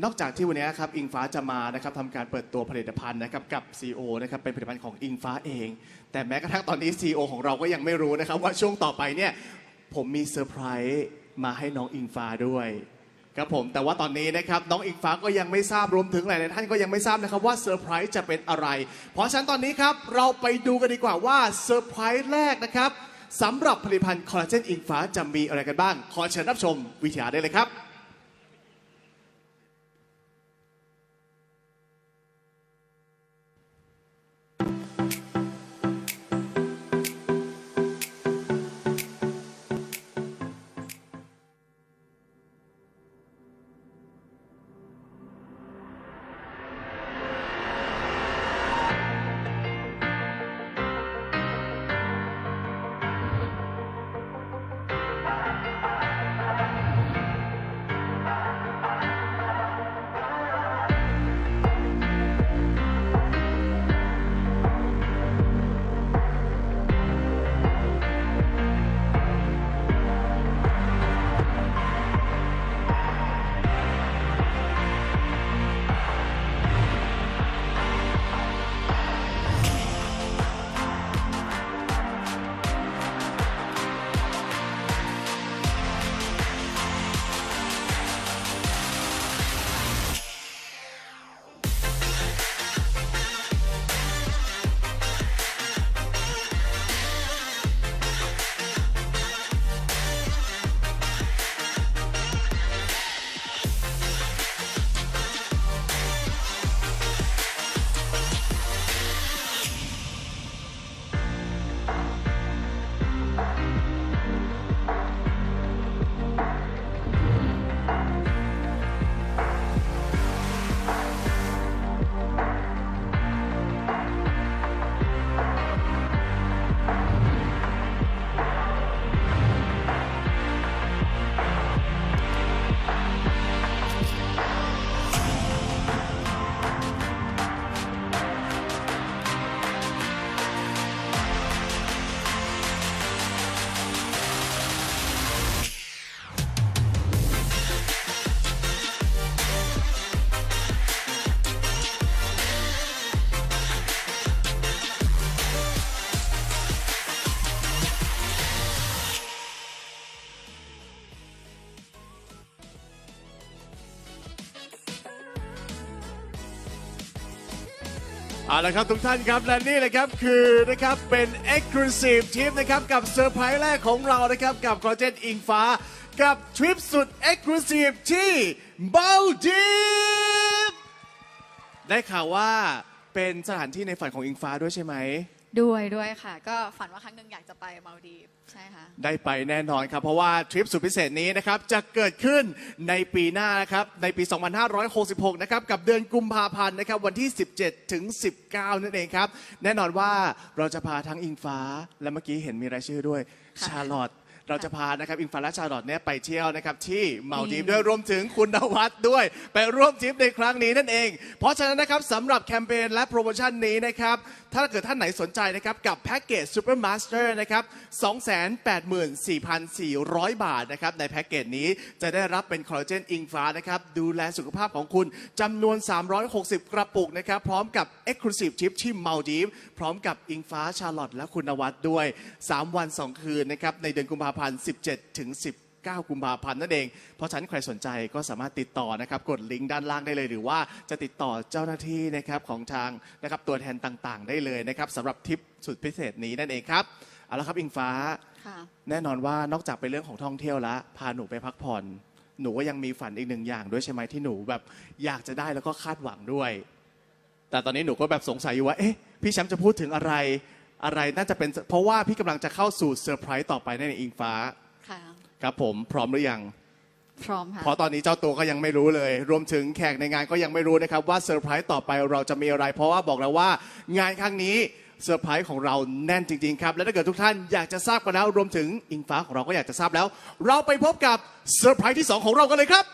นอกจากที่วันนี้ครับอิงฟ้าจะมานะครับทำการเปิดตัวผลิตภัณฑ์นะครับกับ CEO นะครับเป็นผลิตภัณฑ์ของอิงฟ้าเอง แต่แม้กระทั่งตอนนี้ CEO ของเราก็ยังไม่รู้นะครับว่าช่วงต่อไปเนี่ยผมมีเซอร์ไพรส์มาให้น้องอิงฟ้าด้วยครับผมแต่ว่าตอนนี้นะครับน้องอิงฟ้าก็ยังไม่ทราบรวมถึงหลายๆท่านก็ยังไม่ทราบนะครับว่าเซอร์ไพรส์จะเป็นอะไร เพราะฉะนั้นตอนนี้ครับเราไปดูกันดีกว่าว่าเซอร์ไพรส์แรกนะครับสำหรับผลิตภัณฑ์คอลลาเจนอิงฟ้าจะมีอะไรกันบ้าง ขอเชิญรับชมวิทยาได้เลยครับ เอาละครับทุกท่านครับและนี่เลยครับคือนะครับเป็น Exclusive ทริปนะครับกับเซอร์ไพรส์แรกของเรานะครับกับคอเจนอิงฟ้า กับทริปสุด Exclusive ที่เบลดีฟได้ข่าวว่าเป็นสถานที่ในฝันของอิงฟ้าด้วยใช่ไหม ด้วยด้วยค่ะ ก็ฝันว่าครั้งหนึ่งอยากจะไปมาลดีฟใช่ค่ะ ได้ไปแน่นอนครับ เพราะว่าทริปสุดพิเศษนี้นะครับ จะเกิดขึ้นในปีหน้านะครับ ในปี 2566 นะครับ กับเดือนกุมภาพันธ์นะครับ วันที่ 17 ถึง 19 นั่นเองครับ แน่นอนว่าเราจะพาทั้งอิงฟ้า และเมื่อกี้เห็นมีรายชื่อด้วยค่ะชาร์ลอตเราจะพานะครับอิงฟ้าและชาร์ลอตเนี่ยไปเที่ยวนะครับที่มาลดีฟอืมด้วยรวมถึงคุณนวัดด้วย ไปร่วมทริปในครั้งนี้นั่นเอง เพราะฉะนั้นนะครับสำหรับแคมเปญและโปรโมชั่นนี้นะครับ ถ้าเกิดท่านไหนสนใจนะครับกับแพ็กเกจซูเปอร์มาสเตอร์นะครับ284,400 บาทนะครับในแพ็กเกจนี้จะได้รับเป็นคอลลาเจนอิงฟ้านะครับดูแลสุขภาพของคุณจำนวน 360 กระปุกนะครับพร้อมกับ Exclusive Trip ที่มาลดีฟพร้อมกับอิงฟ้าชาร์ลอตและคุณวัดด้วย 3 วัน 2 คืนนะครับในเดือนกุมภาพันธ์ 17ถึง10 9 กุมภาพันธ์นั่นเอง เพราะฉะนั้นใครสนใจก็สามารถติดต่อนะครับกดลิงก์ด้านล่างได้เลย หรือว่าจะติดต่อเจ้าหน้าที่นะครับของทางนะครับตัวแทนต่างๆ ได้เลยนะครับสำหรับทริปสุดพิเศษนี้นั่นเองครับเอาละครับอิงฟ้าค่ะแน่นอนว่านอกจากเป็นเรื่องของท่องเที่ยวแล้วพาหนูไปพักผ่อนหนูก็ยังมีฝันอีกหนึ่งอย่างด้วยใช่ไหมที่หนูแบบอยากจะได้แล้วก็คาดหวังด้วย แต่ตอนนี้หนูก็แบบสงสัยอยู่ว่า เอ๊ะ พี่แชมป์จะพูดถึงอะไร อะไรน่าจะเป็น เพราะว่าพี่กำลังจะเข้าสู่เซอร์ไพรส์ต่อไปในนอิงฟ้า ค่ะครับผมพร้อมหรือยัง พร้อมค่ะ เพราะตอนนี้เจ้าตัวก็ยังไม่รู้เลย รวมถึงแขกในงานก็ยังไม่รู้นะครับว่าเซอร์ไพรส์ต่อไปเราจะมีอะไร เพราะว่าบอกแล้วว่างานครั้งนี้เซอร์ไพรส์ของเราแน่นจริง ๆ ครับ และถ้าเกิดทุกท่านอยากจะทราบกันแล้วรวมถึงอิงฟ้าของเราก็อยากจะทราบแล้ว เราไปพบกับเซอร์ไพรส์ที่สองของเรากันเลยครับ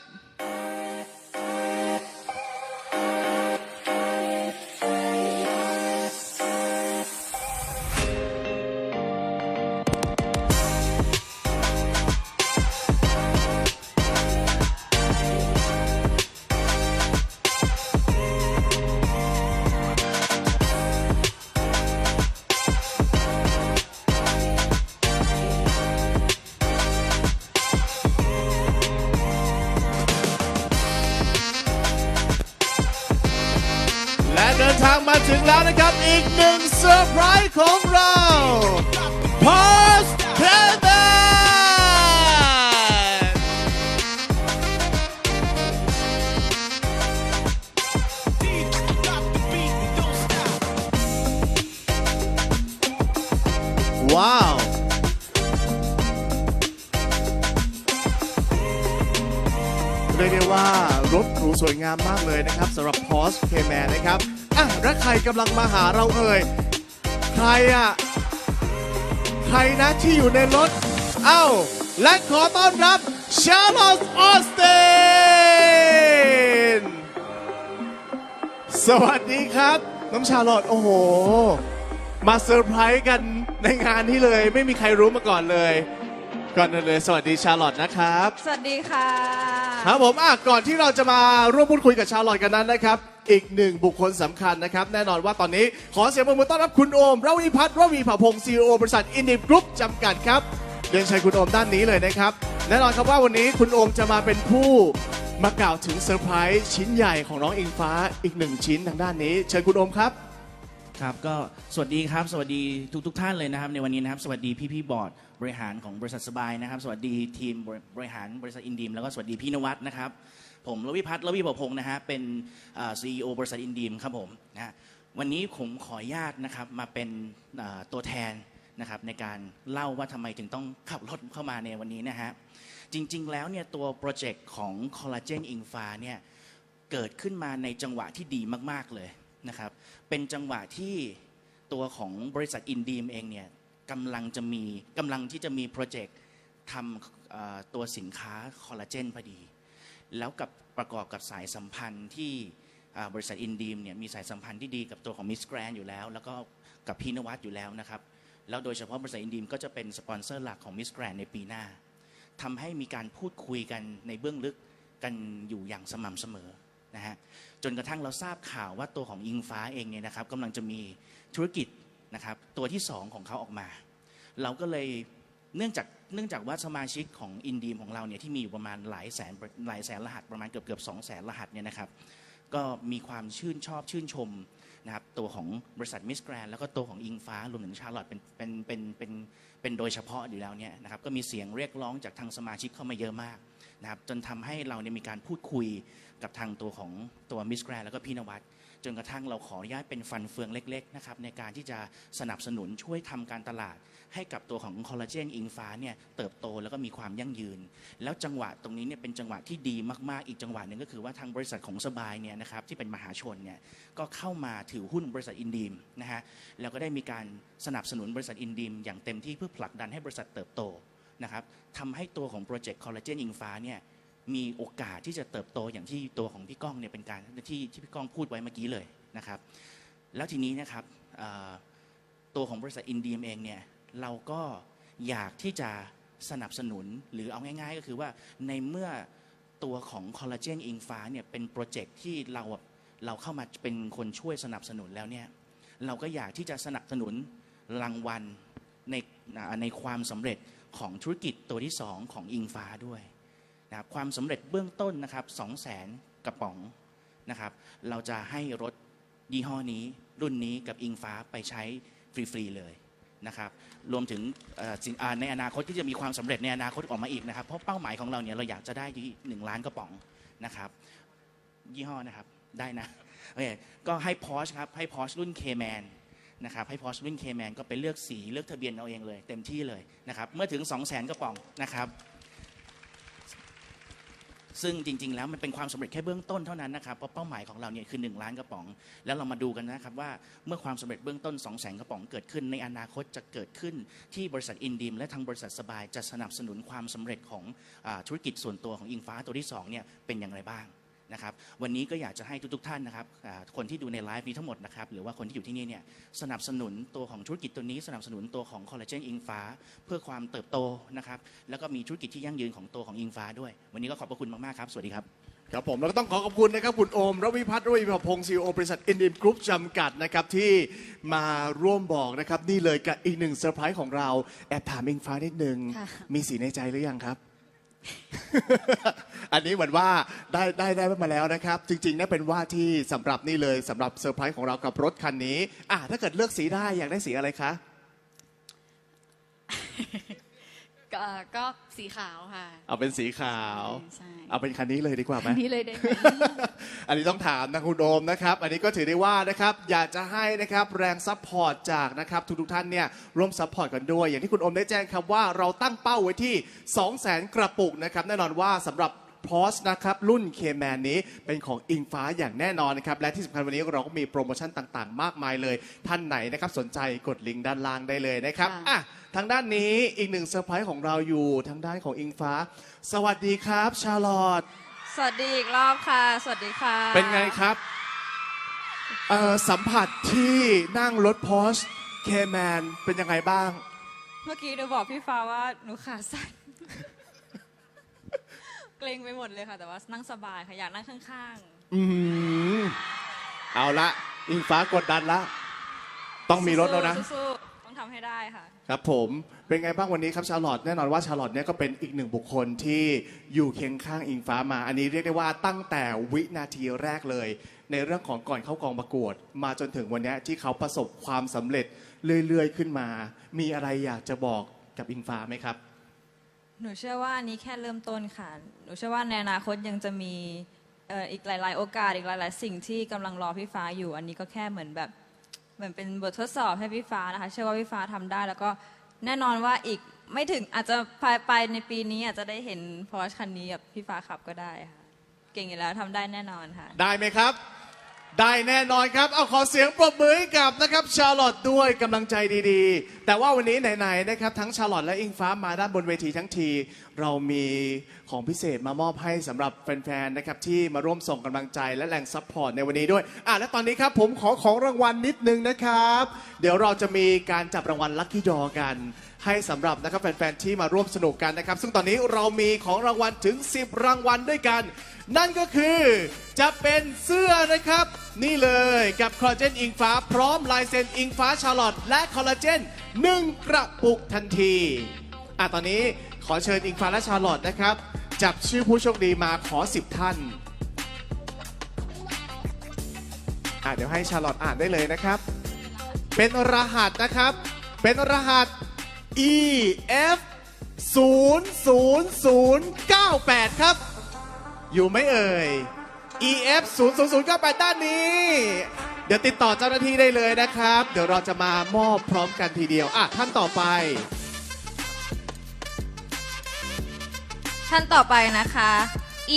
ยกได้ว่ารถหรูสวยงามมากเลยนะครับสำหรับ Porsche Cayman นะครับอะและใครกำลังมาหาเราเอ่ย ใครอะ ใครนะที่อยู่ในรถ เอ้า และขอต้อนรับชาร์ลอตออสเตนสวัสดีครับ น้องชาร์ลอตโอ้โห มาเซอร์ไพรส์กันในงานนี้เลย ไม่มีใครรู้มาก่อนเลย ก่อนอื่นเลยสวัสดีชาร์ลอตนะครับ สวัสดีค่ะ ครับผมอะก่อนที่เราจะมาร่วมพูดคุยกับชาวลอยกันนั้นนะครับ อีกหนึ่งบุคคลสำคัญนะครับ แน่นอนว่าตอนนี้ขอเสียงปรบมือต้อนรับคุณโอมระวีพัฒน์ระวีผาพงศ์ซีโอบริษัทอินดิฟกรุ๊ปจำกัดครับเรียนเชิญคุณโอมด้านนี้เลยนะครับ แน่นอนครับว่าวันนี้คุณโอมจะมาเป็นผู้มากล่าวถึงเซอร์ไพรส์ชิ้นใหญ่ของน้องอิงฟ้าอีกหนึ่งชิ้นทางด้านนี้ เชิญคุณโอมครับ ครับก็สวัสดีครับ สวัสดีทุกทุกท่านเลยนะครับในวันนี้นะครับ สวัสดีพี่พี่บอร์ดบริหารของบริษัทสบายนะครับ สวัสดีทีมบริหารบริษัทอินดีมแล้วก็สวัสดีพี่นวัดนะครับ ผมรวิพัฒน์รวิประพงศ์นะฮะเป็นซีอีโอบริษัทอินดีมครับผมนะวันนี้ผมขออนุญาตนะครับมาเป็นตัวแทนนะครับในการเล่าว่าทำไมถึงต้องขับรถเข้ามาในวันนี้นะฮะจริง ๆ แล้วเนี่ยตัวโปรเจกต์ของคอลลาเจนอิงฟ้าเนี่ยเกิดขึ้นมาในจังหวะที่ดีมาก ๆ เลย นะครับ เป็นจังหวะที่ตัวของบริษัทอินดีมเองเนี่ยกำลังจะมีกำลังที่จะมีโปรเจกต์ทำตัวสินค้าคอลลาเจนพอดี แล้วกับประกอบกับสายสัมพันธ์ที่บริษัทอินดีมเนี่ยมีสายสัมพันธ์ที่ดีกับตัวของมิสแกรนอยู่แล้ว แล้วก็กับพี่นวัดอยู่แล้วนะครับ แล้วโดยเฉพาะบริษัทอินดีมก็จะเป็นสปอนเซอร์หลักของมิสแกรนในปีหน้าทำให้มีการพูดคุยกันในเบื้องลึกกันอยู่อย่างสม่ำเสมอ นะฮะจนกระทั่งเราทราบข่าวว่าตัวของอิงฟ้าเองเนี่ยนะครับกำลังจะมีธุรกิจนะครับตัวที่สองของเขาออกมา เราก็เลยเนื่องจากเนื่องจากว่าสมาชิกของอินดีมของเราเนี่ยที่มีอยู่ประมาณหลายแสนหลายแสนรหัสประมาณเกือบเกือบสองแสนรหัสเนี่ยนะครับก็มีความชื่นชอบชื่นชมนะครับตัวของบริษัทมิสแกรนแล้วก็ตัวของอิงฟ้ารวมถึงชาร์ลอตเป็นเป็นเป็นเป็น เป็นโดยเฉพาะอยู่แล้วเนี่ยนะครับก็มีเสียงเรียกร้องจากทางสมาชิกเข้ามาเยอะมากนะครับจนทำให้เราเนี่ยมีการพูดคุยกับทางตัวของตัวมิสแกรนแล้วก็พี่นวัด จนกระทั่งเราขออนุญาตเป็นฟันเฟืองเล็กๆนะครับในการที่จะสนับสนุนช่วยทำการตลาด ให้กับตัวของคอลลาเจนอิงฟ้าเนี่ยเติบโตแล้วก็มีความยั่งยืน แล้วจังหวะตรงนี้เนี่ยเป็นจังหวะที่ดีมากๆ อีกจังหวะหนึ่งก็คือว่าทางบริษัทของสบายเนี่ยนะครับที่เป็นมหาชนเนี่ยก็เข้ามาถือหุ้นบริษัทอินดีมนะฮะแล้วก็ได้มีการสนับสนุนบริษัทอินดีมอย่างเต็มที่เพื่อผลักดันให้บริษัทเติบโตนะครับทำให้ตัวของโปรเจกต์คอลลาเจนอิงฟ้าเนี่ย มีโอกาสที่จะเติบโตอย่างที่ตัวของพี่ก้องเนี่ยเป็นการที่ที่พี่ก้องพูดไว้เมื่อกี้เลยนะครับ แล้วทีนี้นะครับตัวของบริษัทอินดีมเองเนี่ยเราก็อยากที่จะสนับสนุนหรือเอาง่าย ๆ ก็คือว่าในเมื่อตัวของคอลลาเจนอิงฟ้าเนี่ยเป็นโปรเจกต์ที่เราเราเข้ามาเป็นคนช่วยสนับสนุนแล้วเนี่ยเราก็อยากที่จะสนับสนุนรางวัลในในความสำเร็จของธุรกิจตัวที่สองของอิงฟ้าด้วย นะครับความสำเร็จเบื้องต้นนะครับ2 0 0 0 0 0กระป๋องนะครับ เราจะให้รถยี่ห้อนี้รุ่นนี้กับอิงฟ้าไปใช้ฟรี ๆ เลยนะครับรวมถึงในอนาคตที่จะมีความสำเร็จในอนาคตออกมาอีกนะครับ เพราะเป้าหมายของเราเนี่ยเราอยากจะได้หนึ่งล้านกระป๋องนะครับยี่ห้อนะครับได้นะโอเคก็ให้ Porsche ครับให้ Porsche รุ่น K-Man นะครับให้ Porsche รุ่น K-Man ก็ไปเลือกสีเลือกทะเบียนเอาเองเลย เต็มที่เลยนะครับเมื่อถึง 2 0 0 0 0 0กระป๋องนะครับ ซึ่งจริง ๆ แล้วมันเป็นความสำเร็จแค่เบื้องต้นเท่านั้นนะครับเพราะเป้าหมายของเราเนี่ยคือ 1 ล้านกระป๋อง แล้วเรามาดูกันนะครับว่าเมื่อความสำเร็จเบื้องต้น 2 0 0แสนกระป๋องเกิดขึ้น ในอนาคตจะเกิดขึ้นที่บริษัทอินดีมและทางบริษัทสบายจะสนับสนุนความสำเร็จของอาธุรกิจส่วนตัวของอิงฟ้าตัวที่2เนี่ยเป็นอย่างไรบ้าง นะครับวันนี้ก็อยากจะให้ทุกๆท่านนะครับอ่าคนที่ดูในไลฟ์นี้ทั้งหมดนะครับหรือว่าคนที่อยู่ที่นี่เนี่ยสนับสนุนตัวของธุรกิจตัวนี้ สนับสนุนตัวของคอลลาเจนอิงฟ้า เพื่อความเติบโตนะครับแล้วก็มีธุรกิจที่ยั่งยืนของตัวของอิงฟ้าด้วย วันนี้ก็ขอบพระคุณมากๆครับสวัสดีครับครับผมแล้วก็ต้องขอขอบคุณนะครับคุณโอมระวิพัฒน์ระวิภพงศ์ซีโอบริษัทอินดิมกรุ๊ปจำกัดนะครับที่มาร่วมบอกนะครับนี่เลยกับอีกหนึ่งเซอร์ไพรส์ของเราแอบถามอิงฟ้านิดนึงค่ะมีสีในใจหรือยังครับ อันนี้เหมือนว่าได้ได้ได้มาแล้วนะครับ จริงๆนี่เป็นว่าที่สำหรับนี่เลยสำหรับเซอร์ไพรส์ของเรากับรถคันนี้อะถ้าเกิดเลือกสีได้อยากได้สีอะไรคะ ก็ก็สีขาวค่ะ เอาเป็นสีขาวใช่ เอาเป็นคันนี้เลยดีกว่าไหม อันนี้เลยได้ไหม อันนี้ต้องถามนะคุณโดมนะครับ อันนี้ก็ถือได้ว่านะครับ อยากจะให้นะครับแรงซัพพอร์ตจากนะครับทุกๆท่านเนี่ยร่วมซัพพอร์ตกันด้วย อย่างที่คุณโอมได้แจ้งครับว่าเราตั้งเป้าไว้ที่ 2 0 0 0 0 0กระปุกนะครับ แน่นอนว่าสำหรับ พอสนะครับรุ่นเคแมนนี้เป็นของอิงฟ้าอย่างแน่นอนนะครับและที่สำคัญวันนี้เราก็มีโปรโมชั่นต่างๆ มากมายเลย ท่านไหนนะครับสนใจกดลิงก์ด้านล่างได้เลยนะครับค่ะ อะทางด้านนี้อีกหนึ่งเซอร์ไพรส์ของเราอยู่ ทางด้านของอิงฟ้า สวัสดีครับชาลอต สวัสดีอีกรอบค่ะ สวัสดีค่ะเป็นไงครับเอ่อสัมผัสที่นั่งรถพอชเคแมนเป็นยังไงบ้าง เมื่อกี้หนูบอกพี่ฟ้าว่าหนูขาสั่น เกรงไปหมดเลยค่ะ แต่ว่านั่งสบายค่ะอยากนั่งข้างอืมเอาละอิงฟ้ากดดันละ ๆต้องมีรถแล้วนะ สู้ๆต้องทำให้ได้ค่ะ ครับผมเป็นไงบ้างวันนี้ครับชาร์ลอตแน่นอนว่าชาร์ลอตเนี่ยก็เป็นอีกหนึ่งบุคคลที่อยู่เคียงข้างอิงฟ้ามา อันนี้เรียกได้ว่าตั้งแต่วินาทีแรกเลย ในเรื่องของก่อนเข้ากองประกวด มาจนถึงวันเนี้ยที่เขาประสบความสำเร็จเรื่อยๆขึ้นมา มีอะไรอยากจะบอกกับอิงฟ้าไหมครับ หนูเชื่อว่าอันนี้แค่เริ่มต้นค่ะ หนูเชื่อว่าในอนาคตยังจะมีเอ่ออีกหลาย ๆ โอกาสอีกหลาย ๆ สิ่งที่กำลังรอพี่ฟ้าอยู่ อันนี้ก็แค่เหมือนแบบเหมือนเป็นบททดสอบให้พี่ฟ้านะคะ เชื่อว่าพี่ฟ้าทำได้ แล้วก็แน่นอนว่าอีกไม่ถึงอาจจะภายไปในปีนี้อาจจะได้เห็นพอร์ชคันนี้กับพี่ฟ้าขับก็ได้ค่ะ เก่งอยู่แล้วทำได้แน่นอนค่ะ ได้ไหมครับ ได้แน่นอนครับ เอาขอเสียงปรบมือให้กับนะครับชาลอตด้วยกำลังใจดีๆ แต่ว่าวันนี้ไหนๆนะครับ ทั้งชาลอตและอิงฟ้ามาด้านบนเวทีทั้งที เรามีของพิเศษมามอบให้สำหรับแฟนๆนะครับที่มาร่วมส่งกำลังใจและแรงซัพพอร์ตในวันนี้ด้วยอะและตอนนี้ครับผมขอของรางวัลนิดนึงนะครับ เดี๋ยวเราจะมีการจับรางวัลลัคกี้ดอกัน ให้สำหรับนะครับแฟนๆที่มาร่วมสนุกกันนะครับ ซึ่งตอนนี้เรามีของรางวัลถึง 10 รางวัลด้วยกัน นั่นก็คือจะเป็นเสื้อนะครับ นี่เลยกับคอลลาเจนอิงฟ้า พร้อมลายเซ็นอิงฟ้าชาลอตและคอลลาเจน1 กระปุกทันทีอะตอนนี้ขอเชิญอิงฟ้าและชาลอตนะครับ จับชื่อผู้โชคดีมาขอ 10 ท่านอะเดี๋ยวให้ชาลอตอ่านได้เลยนะครับ เป็นรหัสนะครับ เป็นรหัส E F 0 0 0 9 8 ครับ อยู่ไหมเอ่ย E F 0 0 0 9 8ด้านนี้ เดี๋ยวติดต่อเจ้าหน้าที่ได้เลยนะครับ เดี๋ยวเราจะมามอบพร้อมกันทีเดียว อะ ท่านต่อไป ท่านต่อไปนะคะ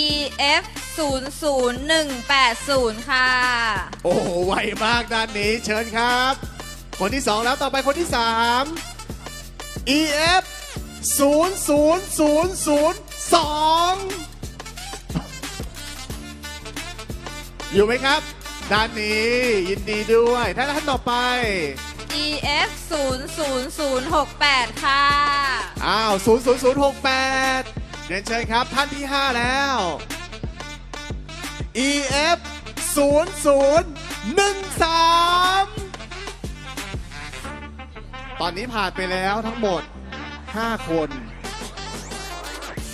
EF 0 0 1 8 0 ค่ะ โอ้โห ไวมากด้านนี้ เชิญครับ คนที่สองแล้วต่อไปคนที่สาม EF 0 0 0 0 2 อยู่ไหมครับ ด้านนี้ยินดีด้วยท่านท่านต่อไป EF 0 0 0 6 8 ค่ะ อ้าว00068เรียนเชิญครับท่านที่ 5 แล้ว EF 0013 ตอนนี้ผ่านไปแล้วทั้งหมด 5 คน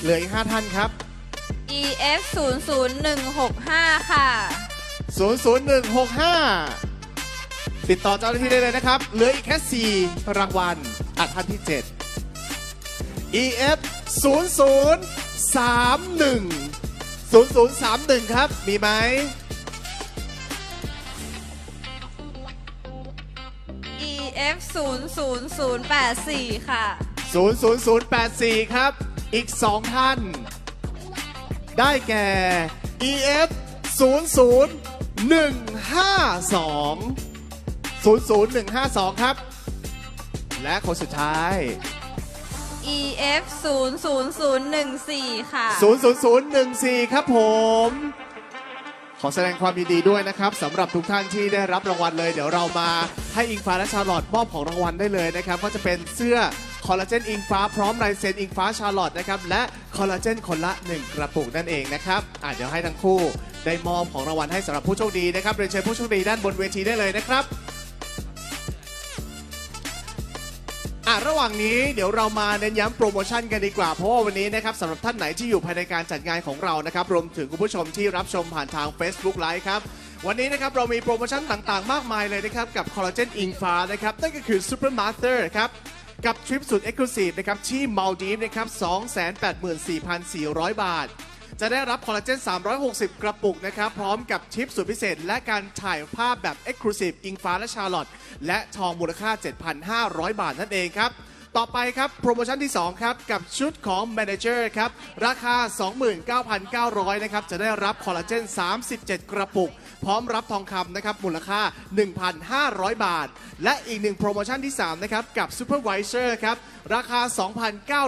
เหลืออีก 5 ท่านครับ EF 0 0 1 6 5 ค่ะ 00165 ติดต่อเจ้าหน้าที่ได้เลยนะครับ เหลืออีกแค่ 4 รางวัลอัดท่านที่ 7 EF 0031 0031 ครับ มีไหม EF 0 0 0 8 4ค่ะ 00084 ครับ อีก 2 ท่าน ได้แก่ EF 00152 00152 ครับ และคนสุดท้าย EF 0 0 0 1 4 ค่ะ 00014 ครับผม ขอแสดงความยินดีด้วยนะครับสำหรับทุกท่านที่ได้รับรางวัลเลย เดี๋ยวเรามาให้อิงฟ้าและชาร์ลอตมอบของรางวัลได้เลยนะครับ ก็จะเป็นเสื้อคอลลาเจนอิงฟ้าพร้อมลายเซ็นอิงฟ้าชาร์ลอตนะครับ และคอลลาเจนคนละ 1 กระปุกนั่นเองนะครับอะเดี๋ยวให้ทั้งคู่ ได้มอบของรางวัลให้สำหรับผู้โชคดีนะครับเรียนเชิญผู้โชคดีด้านบนเวทีได้เลยนะครับอะระหว่างนี้เดี๋ยวเรามาเน้นย้ำโปรโมชั่นกันดีกว่า เพราะว่าวันนี้นะครับสำหรับท่านไหนที่อยู่ภายในการจัดงานของเรานะครับรวมถึงคุณผู้ชมที่รับชมผ่านทาง Facebook Live ครับ วันนี้นะครับเรามีโปรโมชั่นต่างๆ มากมายเลยนะครับ กับคอลลาเจนอิงฟ้านะครับ นั่นก็คือ Super Master ครับ กับทริปสุด Exclusive นะครับที่มาลดีฟนะครับ284,400 บาท จะได้รับคอลลาเจน 360 กระปุกนะครับ พร้อมกับทิปสุดพิเศษ และการถ่ายภาพแบบ Exclusive อิงฟ้าและชาร์ลอตและทองมูลค่า 7,500 บาทนั่นเองครับ ต่อไปครับโปรโมชั่นที่ 2 ครับ กับชุดของ Manager ครับ ราคา 29,900 นะครับ จะได้รับคอลลาเจน 37 กระปุก พร้อมรับทองคำนะครับ มูลค่า 1,500 บาท และอีกหนึ่งโปรโมชั่นที่ 3 นะครับ กับ Supervisor ครับ ราคา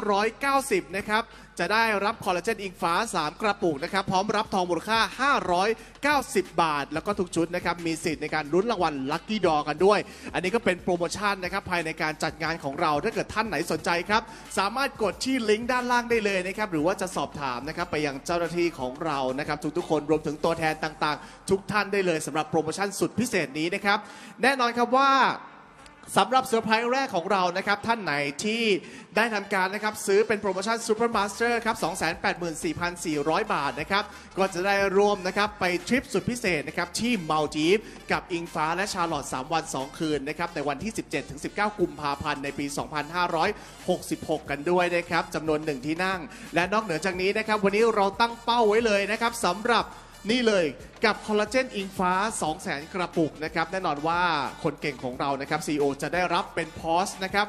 2,990 นะครับจะได้รับคอลลาเจนอิงฟ้า 3 กระปุกนะครับ พร้อมรับทองมูลค่า 590 บาท แล้วก็ทุกชุดนะครับ มีสิทธิ์ในการลุ้นรางวัลลัคกี้ดอกันด้วย อันนี้ก็เป็นโปรโมชั่นนะครับ ภายในการจัดงานของเราถ้าเกิดท่านไหนสนใจครับ สามารถกดที่ลิงก์ด้านล่างได้เลยนะครับ หรือว่าจะสอบถามนะครับไปยังเจ้าหน้าที่ของเรานะครับทุกๆคนรวมถึงตัวแทนต่างๆ ทุกท่านได้เลยสำหรับโปรโมชั่นสุดพิเศษนี้นะครับแน่นอนครับว่า สำหรับเซอร์ไพรส์แรกของเรานะครับ ท่านไหนที่ได้ทำการนะครับ ซื้อเป็นโปรโมชั่น Super Master ครับ 284,400 บาทนะครับ ก็จะได้ร่วมนะครับ ไปทริปสุดพิเศษนะครับ ที่มาลดีฟกับอิงฟ้าและชาร์ลอต 3 วัน 2 คืนนะครับ ในวันที่ 17-19 กุมภาพันธ์ในปี 2566 กันด้วยนะครับจำนวนหนึ่งที่นั่ง และนอกเหนือจากนี้นะครับ วันนี้เราตั้งเป้าไว้เลยนะครับสำหรับ นี่เลยกับคอลลาเจนอิงฟ้า 200,000 กระปุกนะครับ แน่นอนว่าคนเก่งของเรานะครับ CEO จะได้รับเป็นพอสนะครับ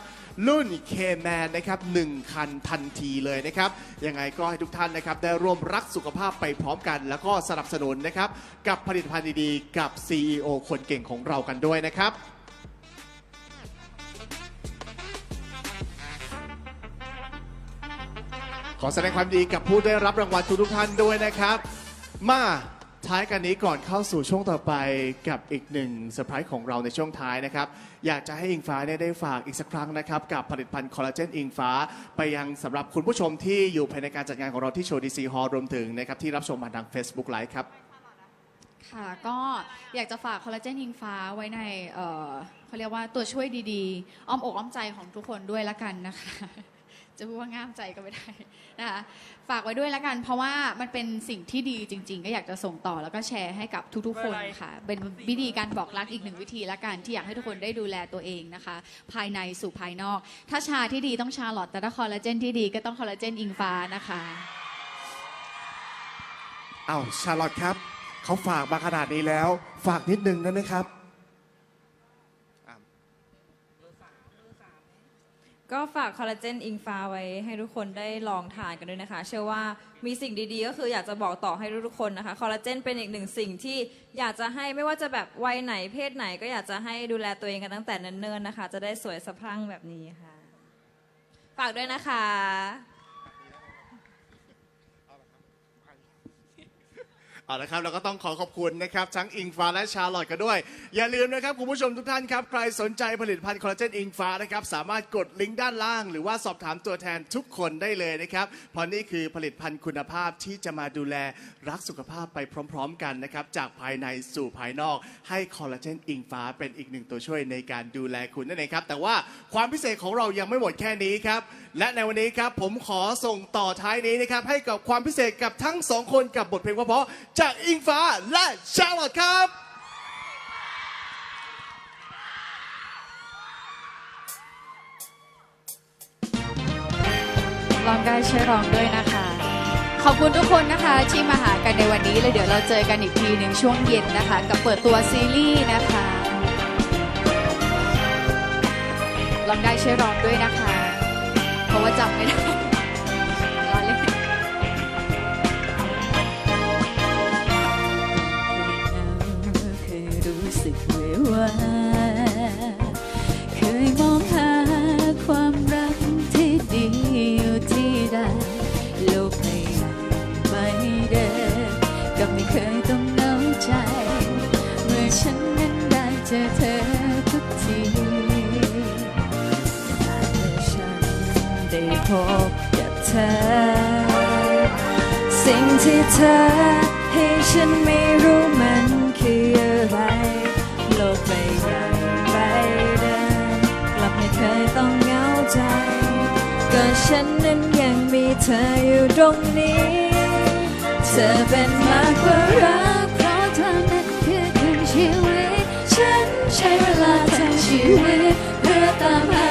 รุ่น K-Man นะครับ 1 คันทันทีเลยนะครับ ยังไงก็ให้ทุกท่านนะครับ ได้ร่วมรักสุขภาพไปพร้อมกัน แล้วก็สนับสนุนนะครับ กับผลิตภัณฑ์ดีๆ กับ CEO คนเก่งของเรากันด้วยนะครับขอแสดงความดีกับผู้ได้รับรางวัลทุกๆท่านด้วยนะครับ มาท้ายกันนี้ก่อนเข้าสู่ช่วงต่อไปกับอีกหนึ่งเซอร์ไพรส์ของเราในช่วงท้ายนะครับ อยากจะให้อิงฟ้าเนี่ยได้ฝากอีกสักครั้งนะครับ กับผลิตภัณฑ์คอลลาเจนอิงฟ้า ไปยังสำหรับคุณผู้ชมที่อยู่ภายในการจัดงานของเราที่โชว์ดีซีฮอลรวมถึงนะครับที่รับชมผ่านทาง Facebook Live ครับ ค่ะก็อยากจะฝากคอลลาเจนอิงฟ้าไว้ในเขาเรียกว่าตัวช่วยดีๆ อ้อมอกอ้อมใจของทุกคนด้วยละกันนะคะ จะพูดว่าง่ามใจก็ไม่ได้นะคะฝากไว้ด้วยละกัน เพราะว่ามันเป็นสิ่งที่ดีจริง ๆ ก็อยากจะส่งต่อแล้วก็แชร์ให้กับทุกๆ คนค่ะ เป็นวิธีการบอกรักอีกหนึ่งวิธีละกันที่อยากให้ทุกคนได้ดูแลตัวเองนะคะ ภายในสู่ภายนอก ถ้าชาที่ดีต้องชาลอตแต่ถ้าคอลลาเจนที่ดีก็ต้องคอลลาเจนอิงฟ้านะคะอ้าวชาลอตครับ เขาฝากมาขนาดนี้แล้ว ฝากนิดนึงได้ไหมครับ ก็ฝากคอลลาเจนอิงฟ้าไว้ให้ทุกคนได้ลองทานกันด้วยนะคะ เชื่อว่ามีสิ่งดีๆ ก็คืออยากจะบอกต่อให้ทุกๆคนนะคะ คอลลาเจนเป็นอีกหนึ่งสิ่งที่อยากจะให้ไม่ว่าจะแบบวัยไหนเพศไหน ก็อยากจะให้ดูแลตัวเองกันตั้งแต่เนิ่นๆนะคะ จะได้สวยสะพรั่งแบบนี้ค่ะ ฝากด้วยนะคะ เอาละครับเราก็ต้องขอขอบคุณนะครับทั้งอิงฟ้าและชาลอตกันด้วย อย่าลืมนะครับคุณผู้ชมทุกท่านครับใครสนใจผลิตภัณฑ์คอลลาเจนอิงฟ้านะครับสามารถกดลิงก์ด้านล่าง หรือว่าสอบถามตัวแทนทุกคนได้เลยนะครับเพราะนี่คือผลิตภัณฑ์คุณภาพที่จะมาดูแลรักสุขภาพไปพร้อม ๆ กันนะครับจากภายในสู่ภายนอก ให้คอลลาเจนอิงฟ้าเป็นอีกหนึ่งตัวช่วยในการดูแลคุณนั่นเองครับแต่ว่าความพิเศษของเรายังไม่หมดแค่นี้ครับและในวันนี้ครับผมขอส่งต่อท้ายนี้นะครับให้กับความพิเศษกับทั้งสองคนกับบทเพลงเพราะๆจากอิงฟ้าและชาร์ลอตครับลองได้ช่วยร้องด้วยนะคะ ขอบคุณทุกคนนะคะที่มาหากันในวันนี้แล้วเดี๋ยวเราเจอกันอีกทีหนึ่งช่วงเย็นนะคะ กับเปิดตัวซีรีส์นะคะลองได้ช่วยร้องด้วยนะคะ เพราะว่าจำไม่ได้ ว่า เคยมองหาความรักที่ดีอยู่ที่ใดโลกไม่ไม่เดินก็ไม่เคยต้องเหงาใจ เมื่อฉันนั้นได้เจอเธอทุกทีแต่เมื่อฉันได้พบกับเธอ สิ่งที่เธอให้ฉันไม่รู้ ฉันนั้นยังมีเธออยู่ตรงนี้ เธอเป็นมากกว่ารักเพราะเธอนั้นคือทั้ชีวิต ฉันใช้เวลาทั้งชีวิตเพื่อตามหา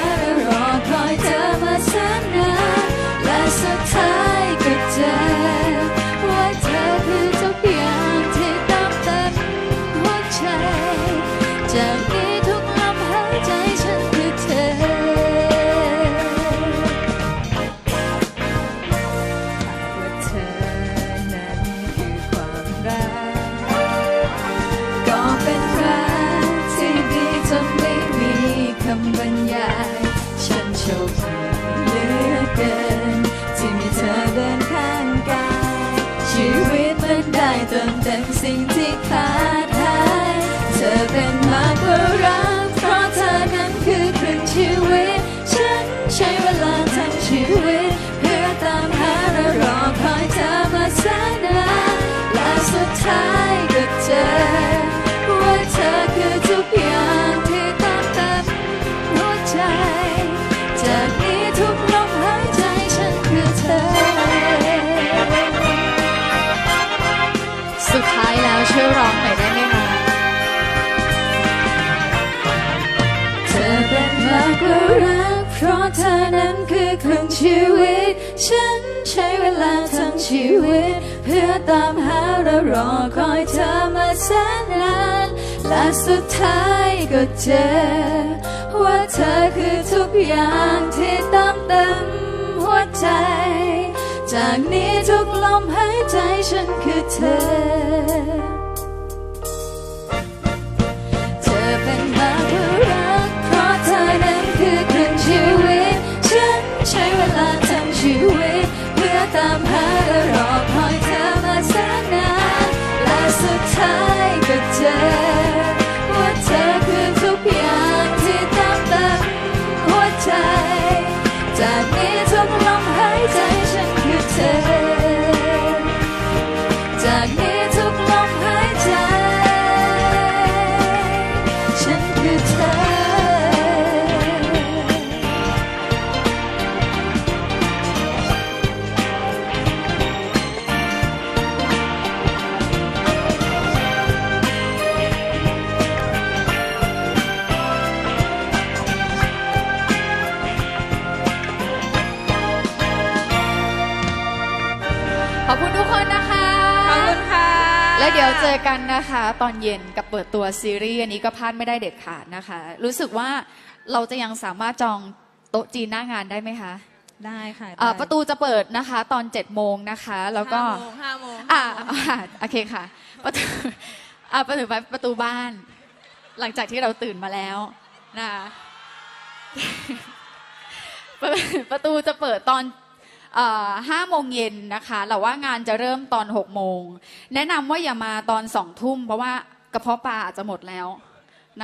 เต็มสิ่งที่ขาดหาย เธอเป็นมากกว่ารัก เพราะเธอนั้นคือครึ่งชีวิต ฉันใช้เวลาทั้งชีวิต เพื่อตามหาและรอคอยเธอมาแสนนานและสุดท้าย ชีวิต ฉันใช้เวลาทั้งชีวิต เพื่อตามหาและรอคอยเธอมาแสนนานและสุดท้ายก็เจอ ว่าเธอคือทุกอย่างที่เติมเต็มหัวใจ จากนี้ทุกลมหายใจฉันคือเธอ เดี๋ยวเจอกันนะคะ ตอนเย็นกับเปิดตัวซีรีส์อันนี้ก็พลาดไม่ได้เด็ดขาดนะคะ รู้สึกว่าเราจะยังสามารถจองโต๊ะจีนหน้างานได้ไหมคะได้ค่ะอ่าได้ ประตูจะเปิดนะคะ ตอน7จ็ดโมงนะคะ แล้วก็ห้าโมงห้าโมงอ่าอ่าโอเคค่ะ ประตูอ่าประตูประตูบ้าน หลังจากที่เราตื่นมาแล้วนะคะ ประประตูจะเปิดตอน ห้าโมงเย็นนะคะแต่ว่างานจะเริ่มตอนหกโมง แนะนำว่าอย่ามาตอนสองทุ่ม เพราะว่ากระเพาะปลาอาจจะหมดแล้ว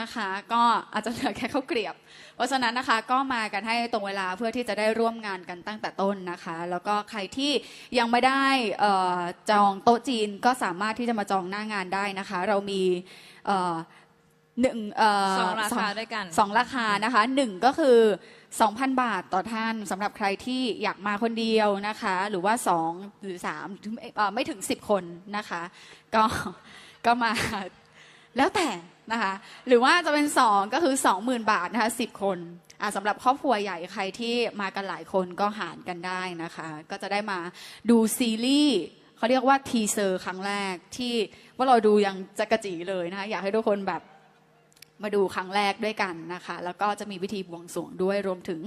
นะคะ ก็อาจจะเหลือแค่ข้าวเกลียบ เพราะฉะนั้นนะคะก็มากันให้ตรงเวลาเพื่อที่จะได้ร่วมงานกันตั้งแต่ต้นนะคะ แล้วก็ใครที่ยังไม่ได้เอ่อจองโต๊ะจีนก็สามารถที่จะมาจองหน้างานได้นะคะ เรามีเอ่อหนึ่งเสองราคาด้วยกันสองราคานะคะหนึ่งก็คือ 2,000 บาทต่อท่านสำหรับใครที่อยากมาคนเดียวนะคะ หรือว่า 2 หรือ3ไม่ถึง 10 คนนะคะ ก็ก็มาแล้วแต่นะคะ หรือว่าจะเป็น 2 ก็คือ 20,000 บาทนะคะ10 คนสำหรับครอบครัวใหญ่ใครที่มากันหลายคนก็หารกันได้นะคะ ก็จะได้มาดูซีรีส์เขาเรียกว่าทีเซอร์ครั้งแรกที่ว่าเราดูยังจะกระจีเลยนะคะอยากให้ทุกคนแบบ มาดูครั้งแรกด้วยกันนะคะ แล้วก็จะมีวิธีบวงสรวงด้วยรวมถึง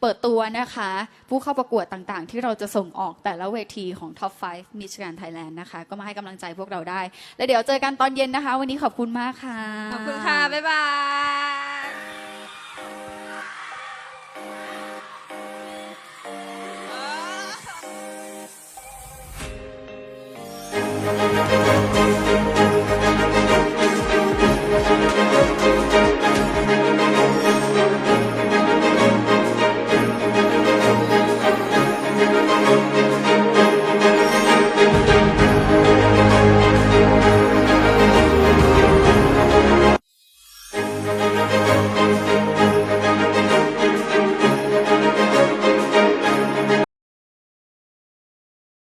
เปิดตัวนะคะ ผู้เข้าประกวดต่างๆ ที่เราจะส่งออกแต่ละเวทีของ Top 5 Michigan Thailand นะคะ ก็มาให้กำลังใจพวกเราได้ แล้วเดี๋ยวเจอกันตอนเย็นนะคะ วันนี้ขอบคุณมากค่ะ ขอบคุณค่ะ บ๊ายบาย